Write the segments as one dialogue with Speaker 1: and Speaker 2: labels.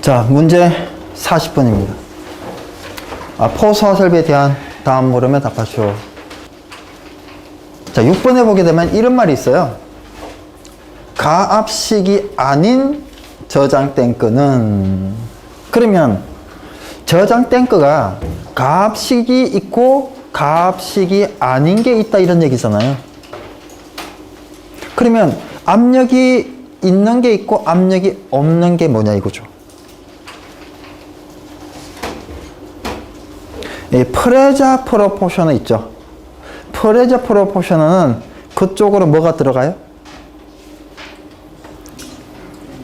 Speaker 1: 자, 문제 40번입니다. 아, 포수화 설비에 대한 다음 물음에 답하시오. 자, 6번에 보게 되면 이런 말이 있어요. 가압식이 아닌 저장 탱크는 그러면 저장 탱크가 가압식이 있고 가압식이 아닌 게 있다 이런 얘기잖아요. 그러면 압력이 있는 게 있고 압력이 없는 게 뭐냐 이거죠. 이 프레자 프로포셔너 있죠. 프레자 프로포셔너는 그쪽으로 뭐가 들어가요?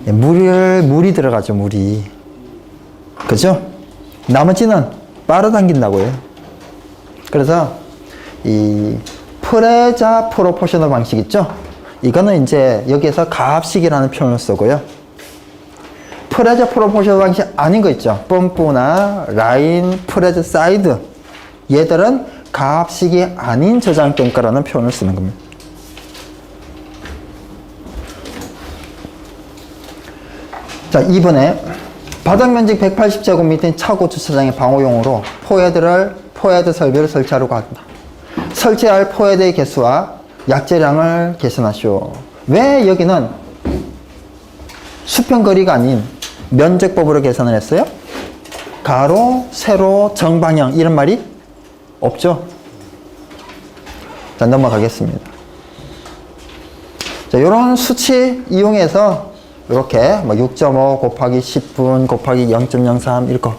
Speaker 1: 예, 물을 물이 들어가죠 물이 그죠? 나머지는 빨아당긴다고요. 그래서 이 프레자 프로포셔널 방식 있죠? 이거는 이제 여기에서 가압식이라는 표현을 쓰고요. 프레자 프로포셔널 방식 아닌 거 있죠? 펌프나 라인, 프레자 사이드 얘들은 가압식이 아닌 저장 탱크라는 표현을 쓰는 겁니다. 자, 2번에 바닥 면적 180제곱미터인 차고 주차장의 방호용으로 포헤드를 포헤드 설비를 설치하려고 한다. 설치할 포헤드의 개수와 약재량을 계산하시오. 왜 여기는 수평 거리가 아닌 면적법으로 계산을 했어요? 가로, 세로, 정방향 이런 말이 없죠. 자, 넘어가겠습니다. 자, 이런 수치 이용해서 이렇게 뭐 6.5 곱하기 10분 곱하기 0.03 이렇게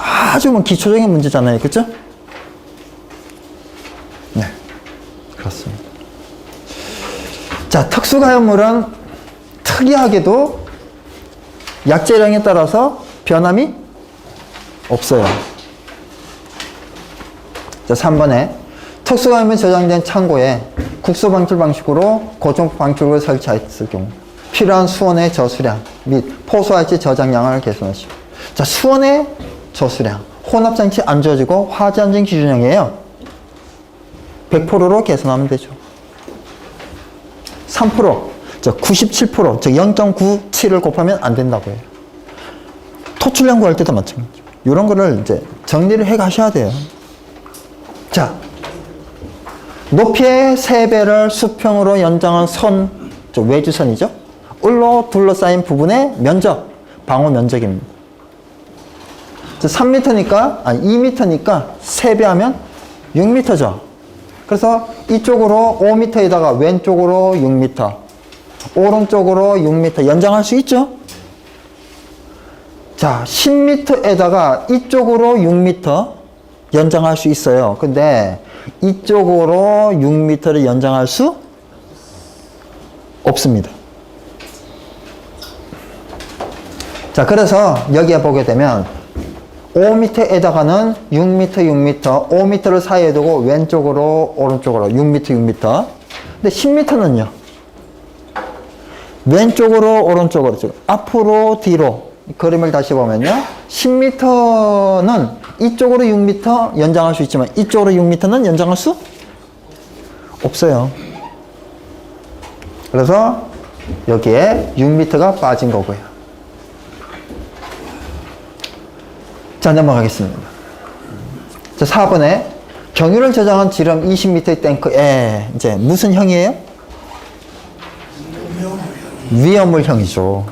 Speaker 1: 아주 뭐 기초적인 문제잖아요. 그죠? 네. 그렇습니다. 자, 특수가연물은 특이하게도 약재량에 따라서 변함이 없어요. 자, 3번에 특수가염이 저장된 창고에 국소 방출 방식으로 고정 방출구를 설치했을 경우 필요한 수온의 저수량 및 포수할지 저장량을 계산하시오. 자, 수온의 저수량. 혼합장치 안 지워지고 화재 안전 기준형이에요. 100%로 계산하면 되죠. 3%, 저 97%, 즉 0.97을 곱하면 안 된다고 해요. 토출량 구할 때도 마찬가지죠. 이런 거를 이제 정리를 해 가셔야 돼요. 자, 높이의 3배를 수평으로 연장한 선, 저 외주선이죠. 을로 둘러싸인 부분의 면적, 방호 면적입니다. 3m니까, 아니 2m니까 3배 하면 6m죠. 그래서 이쪽으로 5m에다가 왼쪽으로 6m, 오른쪽으로 6m 연장할 수 있죠? 자, 10m에다가 이쪽으로 6m 연장할 수 있어요. 근데 이쪽으로 6m를 연장할 수 없습니다. 자, 그래서 여기에 보게 되면 5m에다가는 6m, 6m, 5m를 사이에 두고 왼쪽으로, 오른쪽으로 6m, 6m. 근데 10m는요. 왼쪽으로, 오른쪽으로, 즉 앞으로, 뒤로. 그림을 다시 보면요. 10m는 이쪽으로 6m 연장할 수 있지만 이쪽으로 6m는 연장할 수 없어요. 그래서 여기에 6m가 빠진 거고요. 자, 넘어가겠습니다. 자, 4번에 경유를 저장한 지름 20m의 탱크에 이제 무슨 형이에요? 위험물형이죠.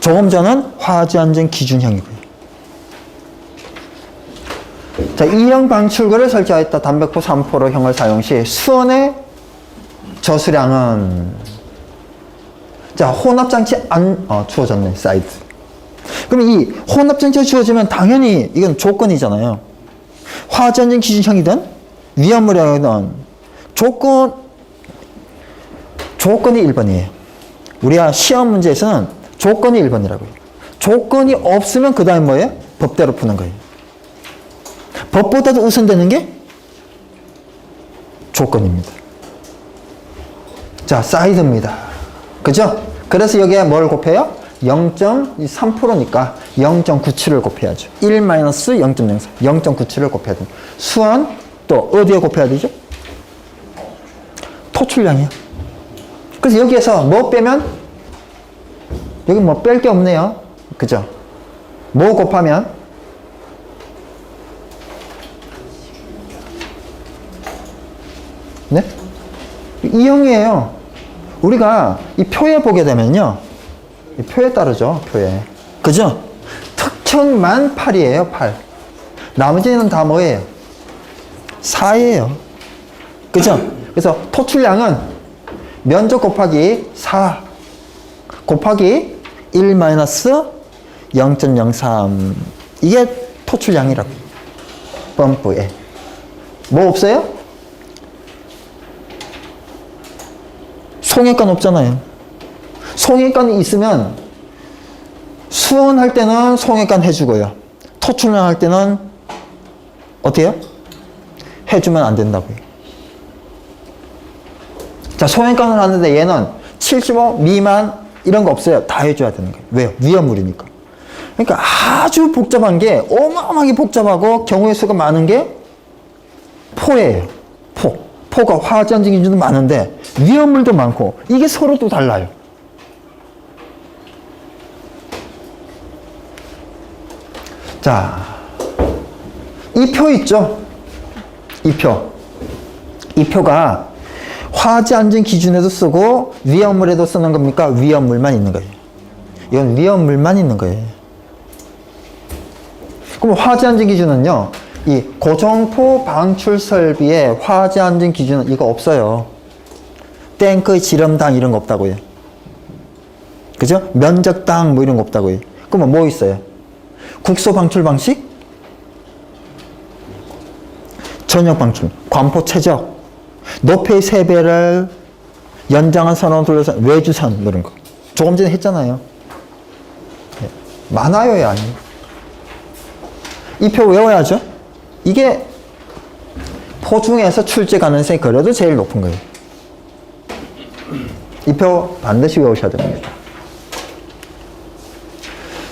Speaker 1: 조금 전은 화재안전 기준형이고요. 자, 이형 방출구를 설치하였다 담배포 3포로 형을 사용 시 수원의 저수량은 자, 혼합장치 안, 어, 주어졌네, 사이드. 그럼 이 혼합장치가 주어지면 당연히 이건 조건이잖아요. 화재안전 기준형이든 위험물이든 조건, 조건이 1번이에요. 우리가 시험 문제에서는 조건이 1번이라고요. 조건이 없으면 그 다음 뭐예요? 법대로 푸는 거예요. 법보다도 우선되는 게 조건입니다. 자, 사이드입니다. 그죠? 그래서 여기에 뭘 곱해요? 0.3%니까 0.97을 곱해야죠. 1-0.04, 0.97을 곱해야 됩니다. 수원 또 어디에 곱해야 되죠? 토출량이요. 그래서 여기에서 뭐 빼면 여기 뭐 뺄 게 없네요. 그죠? 뭐 곱하면? 네? 이형이에요. 우리가 이 표에 보게 되면요. 이 표에 따르죠, 표에. 그죠? 특형만 8이에요, 8. 나머지는 다 뭐예요? 4예요. 그죠? 그래서 토출량은 면적 곱하기 4 곱하기 1 마이너스 0.03 이게 토출량이라고. 펌프에. 뭐 없어요? 송해관 없잖아요. 송해관이 있으면 수원할 때는 송해관 해주고요. 토출량 할 때는 어때요? 해주면 안 된다고요 자, 소행권을 하는데 얘는 75 미만 이런 거 없어요. 다 해줘야 되는 거예요. 왜요? 위험물이니까. 그러니까 아주 복잡한 게 어마어마하게 복잡하고 경우의 수가 많은 게 포예요. 포. 포가 화학전지 기준도 많은데 위험물도 많고 이게 서로 또 달라요. 자, 이 표 있죠? 이 표. 이 표가 화재 안전 기준에도 쓰고 위험물에도 쓰는 겁니까? 위험물만 있는 거예요. 이건 위험물만 있는 거예요. 그럼 화재 안전 기준은요. 이 고정포 방출 설비의 화재 안전 기준은 이거 없어요. 탱크의 지름당 이런 거 없다고요. 그죠? 면적당 뭐 이런 거 없다고요. 그러면 뭐 있어요? 국소 방출 방식? 전역 방출, 관포 최적, 높이의 세배를 연장한 선으로 돌려서 외주선 뭐 이런 거. 조금 전에 했잖아요. 네. 많아요, 양이. 이표 외워야죠. 이게 포 중에서 출제 가능성이 그래도 제일 높은 거예요. 이 표 반드시 외우셔야 됩니다.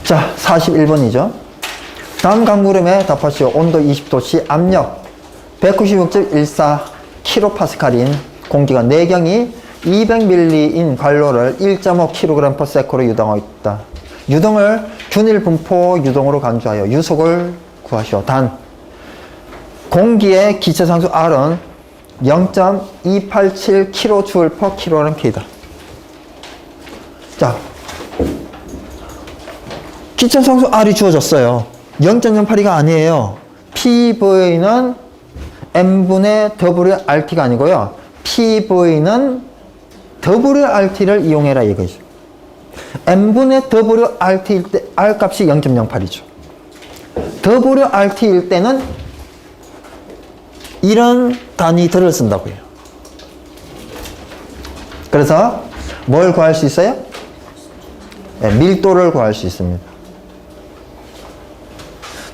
Speaker 1: 자, 41번이죠. 다음 강물음에 답하시오. 온도 20도씨 압력 196.14 킬로파스칼인 공기가 내경이 200ml인 관로를 1.5kg/s로 유동하고 있다. 유동을 균일 분포 유동으로 간주하여 유속을 구하시오. 단 공기의 기체 상수 R은 0.287kJ/kgm이다. 자, 기체 상수 R이 주어졌어요. 0.08이가 아니에요. PV는 M분의 WRT가 아니고요. PV는 WRT를 이용해라 이거죠. M분의 WRT일 때 R 값이 0.08이죠. WRT일 때는 이런 단위들을 쓴다고요. 그래서 뭘 구할 수 있어요? 네, 밀도를 구할 수 있습니다.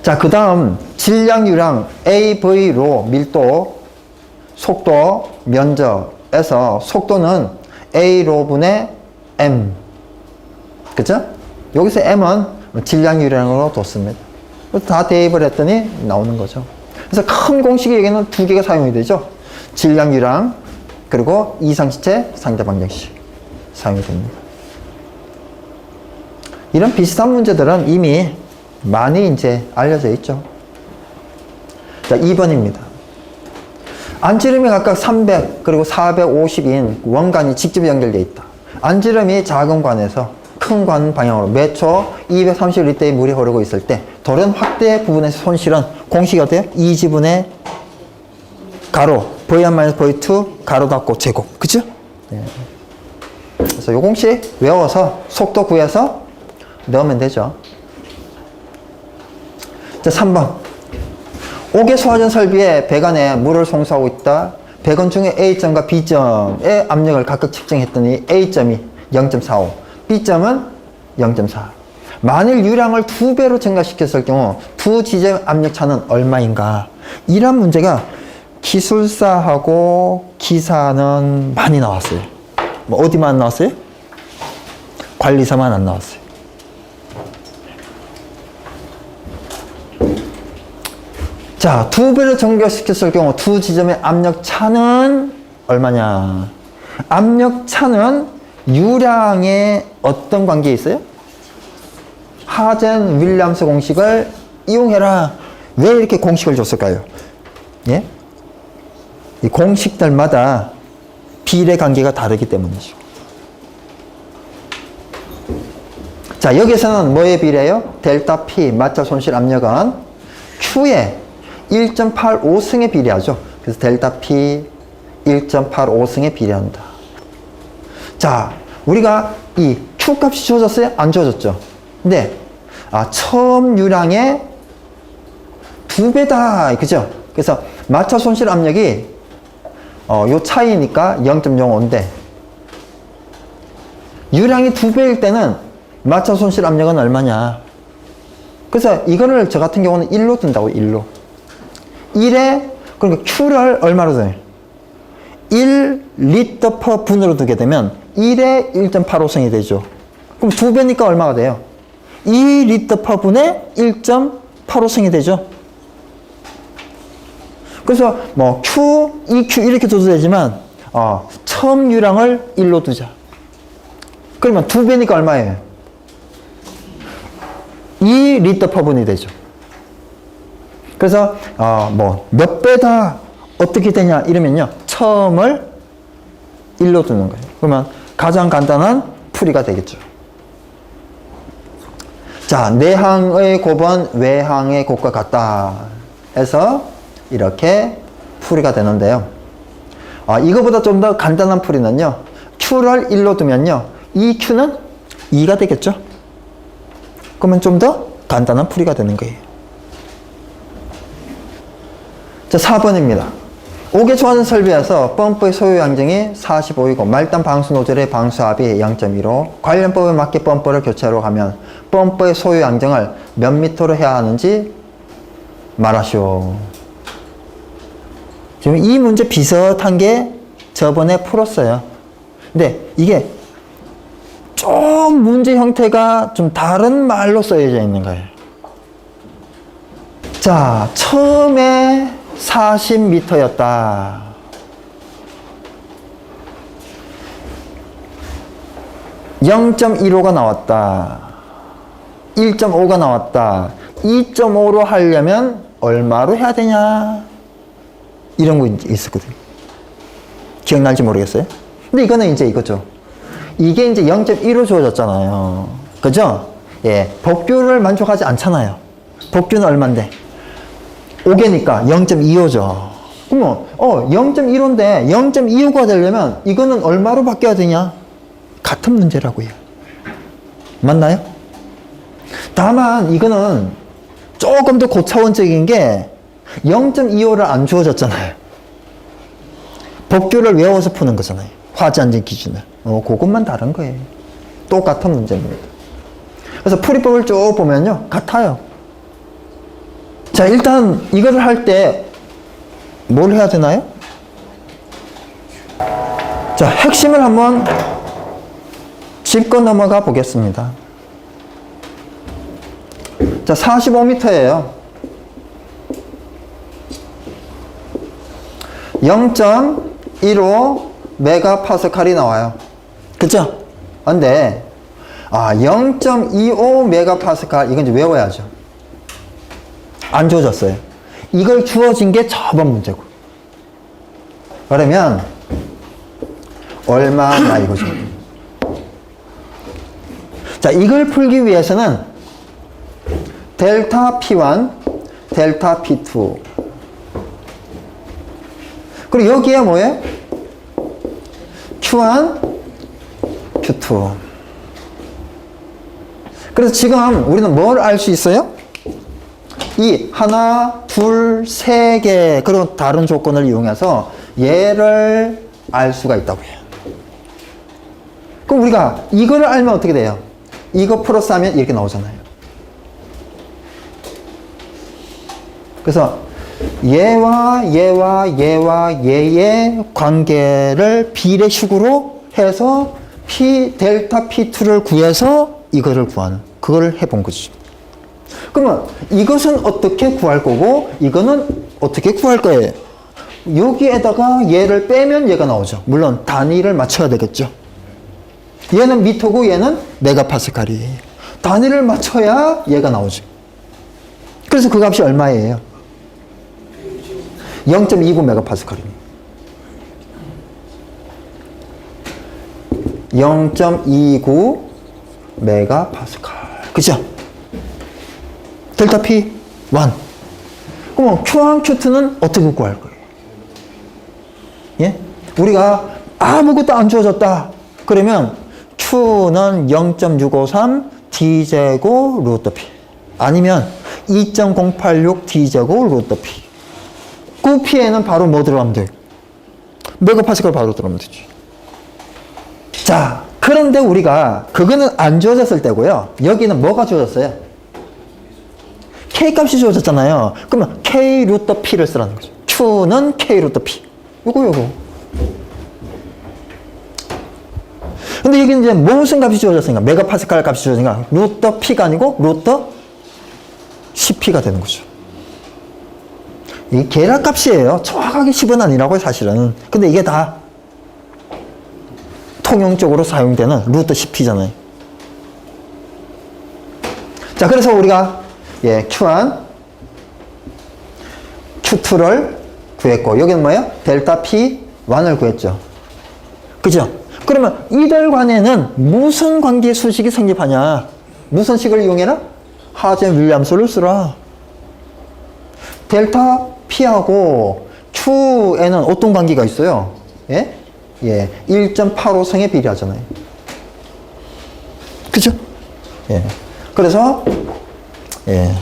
Speaker 1: 자, 그 다음 질량, 유량, AV로 밀도, 속도, 면적에서 속도는 A로 분의 M. 그죠? 여기서 M은 질량, 유량으로 뒀습니다. 다 대입을 했더니 나오는 거죠. 그래서 큰 공식이 여기는 두 개가 사용이 되죠. 질량, 유량, 그리고 이상시체, 상대 방정식 사용이 됩니다. 이런 비슷한 문제들은 이미 많이 이제 알려져 있죠. 자, 2번입니다. 안지름이 각각 300 그리고 450인 원관이 직접 연결되어 있다. 안지름이 작은 관에서 큰 관 방향으로 매초 230리터의 물이 흐르고 있을 때 돌연 확대 부분에서 손실은 공식이 어때요? 2지분의 가로 V1 V2 가로 닫고 제곱 그죠? 네. 그래서 요 공식 외워서 속도 구해서 넣으면 되죠. 자, 3번. 옥외 소화전 설비에 배관에 물을 송수하고 있다. 배관 중에 A점과 B점의 압력을 각각 측정했더니 A점이 0.45, B점은 0.4. 만일 유량을 두 배로 증가시켰을 경우 두 지점 압력 차는 얼마인가? 이런 문제가 기술사하고 기사는 많이 나왔어요. 뭐 어디만 나왔어요? 관리사만 안 나왔어요. 자, 두 배로 전개시켰을 경우 두 지점의 압력 차는 얼마냐? 압력 차는 유량의 어떤 관계에 있어요? 하젠 윌리엄스 공식을 이용해라. 왜 이렇게 공식을 줬을까요? 예? 이 공식들마다 비례 관계가 다르기 때문이죠. 자, 여기서는 뭐에 비례요? 델타 P, 마찰 손실 압력은 Q의 1.85승에 비례하죠. 그래서 델타 P 1.85승에 비례한다. 자, 우리가 이 Q 값이 주어졌어요? 안 주어졌죠? 근데, 아, 처음 유량의 두 배다. 그죠? 그래서 마찰 손실 압력이 어, 요 차이니까 0.05인데 유량이 두 배일 때는 마찰 손실 압력은 얼마냐? 그래서 이거를 저 같은 경우는 1로 든다고 1로. 1에 그러니까 Q를 얼마로 둬요? 1 리터 퍼 분으로 두게 되면 1에 1.85승이 되죠. 그럼 두 배니까 얼마가 돼요? 2 리터 퍼 분에 1.85승이 되죠. 그래서 뭐 Q, EQ 이렇게 둬도 되지만 어, 처음 유량을 1로 두자. 그러면 두 배니까 얼마예요? 2 리터 퍼 분이 되죠. 그래서 어, 뭐몇 배다 어떻게 되냐 이러면요 처음을 1로 두는 거예요. 그러면 가장 간단한 풀이가 되겠죠. 자, 내항의 곱은 외항의 곱과 같다. 해서 이렇게 풀이가 되는데요. 아, 이거보다 좀 더 간단한 풀이는요. Q를 1로 두면요. 이 Q는 2가 되겠죠. 그러면 좀 더 간단한 풀이가 되는 거예요. 자, 4번입니다. 5개 좋아하는 설비에서 펌프의 소유 양정이 45이고 말단 방수 노즐의 방수압이 0.15 관련법에 맞게 펌프를 교체하러 가면 펌프의 소유 양정을 몇 미터로 해야 하는지 말하시오. 지금 이 문제 비슷한 게 저번에 풀었어요. 근데 이게 좀 문제 형태가 좀 다른 말로 써져 있는 거예요. 자, 처음에 40m였다. (0.15가) 나왔다. 1.5가 나왔다. 2.5로 하려면 얼마로 해야 되냐? 이런 거 이제 있었거든요. 기억날지 모르겠어요? 근데 이거는 이제 이거죠. 이게 이제 0.1로 주어졌잖아요. 그죠? 예. 복규를 만족하지 않잖아요. 복규는 얼만데? 5개니까 0.25죠. 그러면, 어, 0.15인데 0.25가 되려면 이거는 얼마로 바뀌어야 되냐? 같은 문제라고요. 맞나요? 다만 이거는 조금 더 고차원적인 게 0.25를 안 주어졌잖아요. 복규를 외워서 푸는 거잖아요. 화지 안전 기준을. 어, 그것만 다른 거예요. 똑같은 문제입니다. 그래서 풀이법을 쭉 보면요. 같아요. 자, 일단 이거를 할 때 뭘 해야 되나요? 자, 핵심을 한번 짚고 넘어가 보겠습니다. 자, 45m예요. 0.15 메가파스칼이 나와요. 그죠? 근데 아, 0.25 메가파스칼 이건 이제 외워야죠. 안 주어졌어요. 이걸 주어진 게 저번 문제고. 그러면 얼마나 이거죠. 자, 이걸 풀기 위해서는 델타 P1, 델타 P2. 그리고 여기에 뭐예요? Q1, Q2. 그래서 지금 우리는 뭘 알 수 있어요? 이 하나, 둘, 세 개, 그리고 다른 조건을 이용해서 얘를 알 수가 있다고 해요. 그럼 우리가 이거를 알면 어떻게 돼요? 이거 플러스 하면 이렇게 나오잖아요. 그래서 얘와 얘와 얘와 얘의 관계를 비례식으로 해서 P 델타 P2를 구해서 이거를 구하는 그거를 해본 거죠. 그러면 이것은 어떻게 구할 거고 이거는 어떻게 구할 거예요? 여기에다가 얘를 빼면 얘가 나오죠. 물론 단위를 맞춰야 되겠죠. 얘는 미터고 얘는 메가파스칼이에요. 단위를 맞춰야 얘가 나오죠. 그래서 그 값이 얼마예요? 0.29 메가파스칼입니다. 0.29 메가파스칼. 그죠? 델타 P 1. 그럼 Q1, Q2는 어떻게 구할 거예요? 예? 우리가 아무것도 안 주어졌다. 그러면 Q는 0.653 D제곱 루트 P. 아니면 2.086 D제곱 루트 P. 그 P에는 바로 뭐 들어가면 돼요? 메가파스칼 바로 들어가면 되지. 자, 그런데 우리가 그거는 안 주어졌을 때고요. 여기는 뭐가 주어졌어요? K 값이 주어졌잖아요. 그러면 K 루트 P를 쓰라는 거죠. Q는 K 루트 P. 요거 요거. 근데 이게 이제 무슨 값이 주어졌으니까 메가파스칼 값이 주어지니까 루트 P가 아니고 루트 CP가 되는 거죠. 이게 계략 값이에요. 정확하게 10은 아니라고요, 사실은. 근데 이게 다 통용적으로 사용되는 루트 CP잖아요. 자, 그래서 우리가 예, Q1, Q2를 구했고, 여기는 뭐예요? 델타 P1을 구했죠. 그죠? 그러면 이들 간에는 무슨 관계 수식이 성립하냐? 무슨 식을 이용해라? 하젠 윌리엄스를 쓰라. 델타 P하고 Q에는 어떤 관계가 있어요? 예? 예. 1.85성에 비례하잖아요. 그죠? 예. 그래서, 예.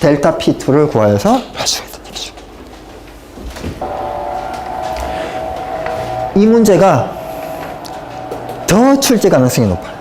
Speaker 1: 델타 P2를 구하여서. 이 문제가 더 출제 가능성이 높아요.